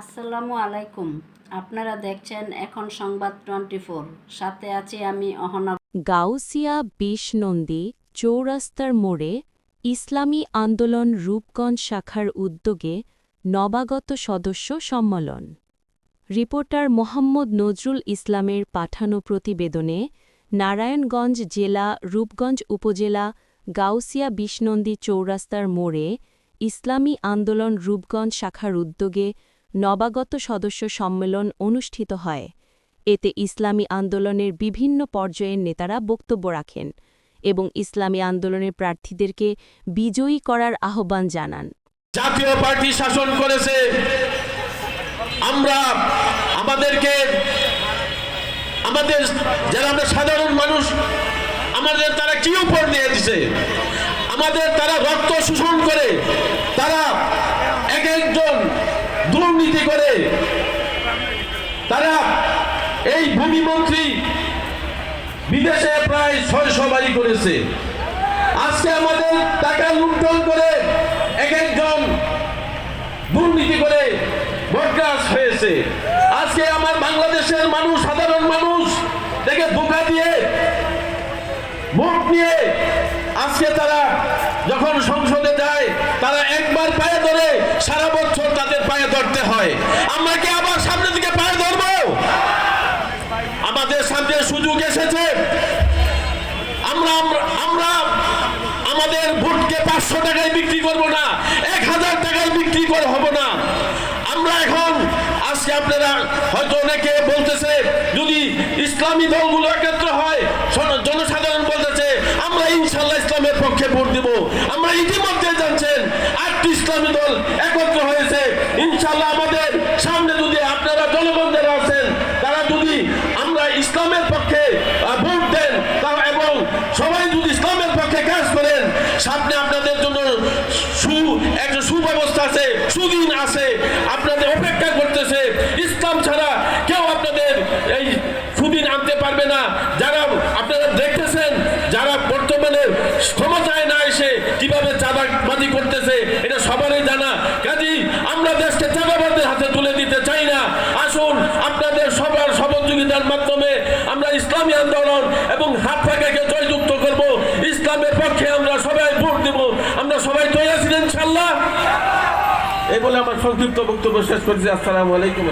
আসসালামু আলাইকুম। আপনারা দেখছেন এখন সংবাদ টোয়েন্টি ফোর। সাথে আছি আমি অহনা। গাউসিয়া বিশ নন্দী চৌরাস্তার মোড়ে ইসলামী আন্দোলন রূপগঞ্জ শাখার উদ্যোগে নবাগত সদস্য সম্মেলন। রিপোর্টার মোহাম্মদ নজরুল ইসলামের পাঠানো প্রতিবেদনে নারায়ণগঞ্জ জেলা, রূপগঞ্জ উপজেলা গাউসিয়া বিশনন্দী চৌরাস্তার মোড়ে ইসলামী আন্দোলন রূপগঞ্জ শাখার উদ্যোগে নবাগত সদস্য সম্মেলন অনুষ্ঠিত হয়। এতে ইসলামী আন্দোলনের বিভিন্ন পর্যায়ের নেতারা বক্তব্য রাখেন এবং ইসলামী আন্দোলনের প্রার্থীদেরকে বিজয়ী করার আহ্বান জানান। জাতীয় পার্টি শাসন করেছে। আমরা আমাদেরকে আমাদের যারা আমরা সাধারণ মানুষ, আমাদের তারা কি উপর দিয়ে আমাদের তারা রক্ত শোষণ করে, তারা এক একজন দুর্নীতি করে, তারা এই ভূমিমন্ত্রী বিদেশে প্রায় ছয়শো বাড়ি করেছে। আজকে আমাদের টাকা লুণ্ঠন করে এক একজন দুর্নীতি করে বরদাস হয়েছে। আজকে আমার বাংলাদেশের মানুষ, সাধারণ মানুষ থেকে ধোকা দিয়ে ভোট নিয়ে আজকে তারা যখন সংসদে যায়, তারা একবার পায়ে ধরে সারা বছর তাদের পায়ে ধরতে হয়। আমরা কি আবার সামনের দিকে পায়ে ধরবো? আমাদের সামনে সুযোগ এসেছে। আমরা, আমরা- আমাদের ভোটকে পাঁচশো টাকায় বিক্রি করব না, এক হাজার টাকায় বিক্রি করে হব না। আমরা এখন, আজকে আপনারা হয়তো অনেকে বলতেছে, যদি ইসলামী দলগুলো হয় জন- জনসাধারণ বলতেছে আমরা ইনশাল্লাহ ইসলামের পক্ষে ভোট দিব আমরা ইতিমধ্যে জানছেন আটটি ইসলামী দল একত্র হয়েছে ইনশাল্লাহ আমাদের সামনে যদি আপনারা জনগণ যারা আছেন, তারা যদি আমরা ইসলামের পক্ষে ভোট দেন এবং সবাই যদি ইসলামের পক্ষে কাজ করেন, সামনে আপনাদের জন্য সু একটা সুব্যবস্থা আছে, সুদিন আছে, আপনাদের অপেক্ষা করতেছে। ইসলাম ছাড়া কেউ আপনাদের এই সুদিন আনতে পারবে না। যারা আপনারা দেখতেছেন, যারা বর্তমানে ক্ষমতায় না এসে কীভাবে চাঁদাবাজি করতেছে আসুন, আপনাদের সবার সহযোগিতার মাধ্যমে আমরা ইসলামী আন্দোলন এবং হাত পাকাকে জয়যুক্ত করব। ইসলামের পক্ষে আমরা সবাই ভোট দেব। আমরা সবাই তৈরি আছি ইনশাল্লাহ এই বলে আমার সংক্ষিপ্ত বক্তব্য শেষ করছি। আসসালামু আলাইকুম।